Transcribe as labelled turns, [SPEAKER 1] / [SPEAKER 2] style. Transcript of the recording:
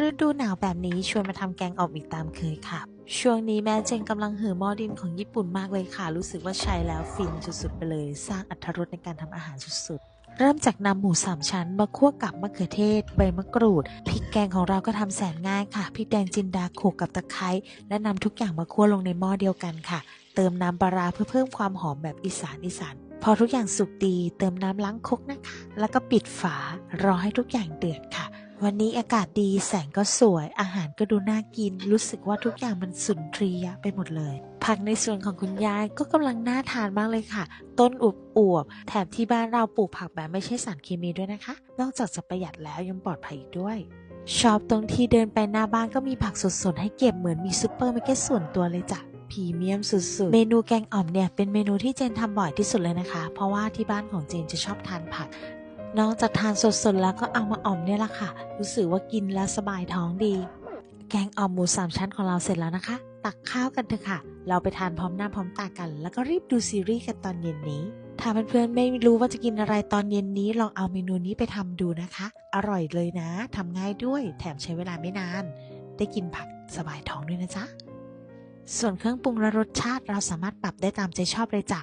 [SPEAKER 1] ฤดูหนาวแบบนี้ชวนมาทำแกงอ่อมอีกตามเคยค่ะ ช่วงนี้แม่เจงกำลังเหือหม้อดินของญี่ปุ่นมากเลยค่ะ รู้สึกว่าใช้แล้วฟินสุดๆไปเลย สร้างอรรถรสในการทำอาหารสุดๆ เริ่มจากนำหมูสามชั้นมาคั่วกับมะเขือเทศ ใบมะกรูดพริกแกงของเราก็ทำแสนง่ายค่ะพริกแดงจินดาโขลกกับตะไคร้และนำทุกอย่างมาคั่วลงในหม้อเดียวกันค่ะ เติมน้ำปลาราเพื่อเพิ่มความหอมแบบอีสานอีสานพอทุกอย่างสุกดี เติมน้ำล้างครกนะคะ แล้วก็ปิดฝารอให้ทุกอย่างเดือดค่ะ วันนี้อากาศดีแสงก็สวย อาหารก็ดูน่ากิน รู้สึกว่าทุกอย่างมันสุนทรียะไปหมดเลย ผักในส่วนของคุณยายก็กำลังน่าทานมากเลยค่ะ ต้นอวบอวบแถมที่บ้านเราปลูกผักแบบไม่ใช่สารเคมีด้วยนะคะ นอกจากจะประหยัดแล้วยังปลอดภัยอีกด้วยชอบตรงที่เดินไปหน้าบ้านก็มีผักสดๆให้เก็บเหมือนมีซูเปอร์มาร์เก็ตส่วนตัวเลยจ้ะพรีเมียมสุดๆ เมนูแกงอ่อมเนี่ยเป็นเมนูที่เจนทำบ่อยที่สุดเลยนะคะ เพราะว่าที่บ้านของเจนจะชอบทานผัก นอกจากทานสดๆแล้วก็เอามาอ่อมเนี่ยแหละค่ะ รู้สึกว่ากินแล้วสบายท้องดี แกงอ่อมหมูสามชั้นของเราเสร็จแล้วนะคะ ตักข้าวกันเถอะค่ะ เราไปทานพร้อมหน้าพร้อมตากัน แล้วก็รีบดูซีรีส์กันตอนเย็นนี้ถ้าเพื่อนๆไม่รู้ว่าจะกินอะไรตอนเย็นนี้ลองเอาเมนูนี้ไปทำดูนะคะ อร่อยเลยนะทำง่ายด้วยแถมใช้เวลาไม่นาน ได้กินผักสบายท้องด้วยนะจ๊ะส่วนเครื่องปรุงและรสชาติเราสามารถปรับได้ตามใจชอบเลยจ้ะ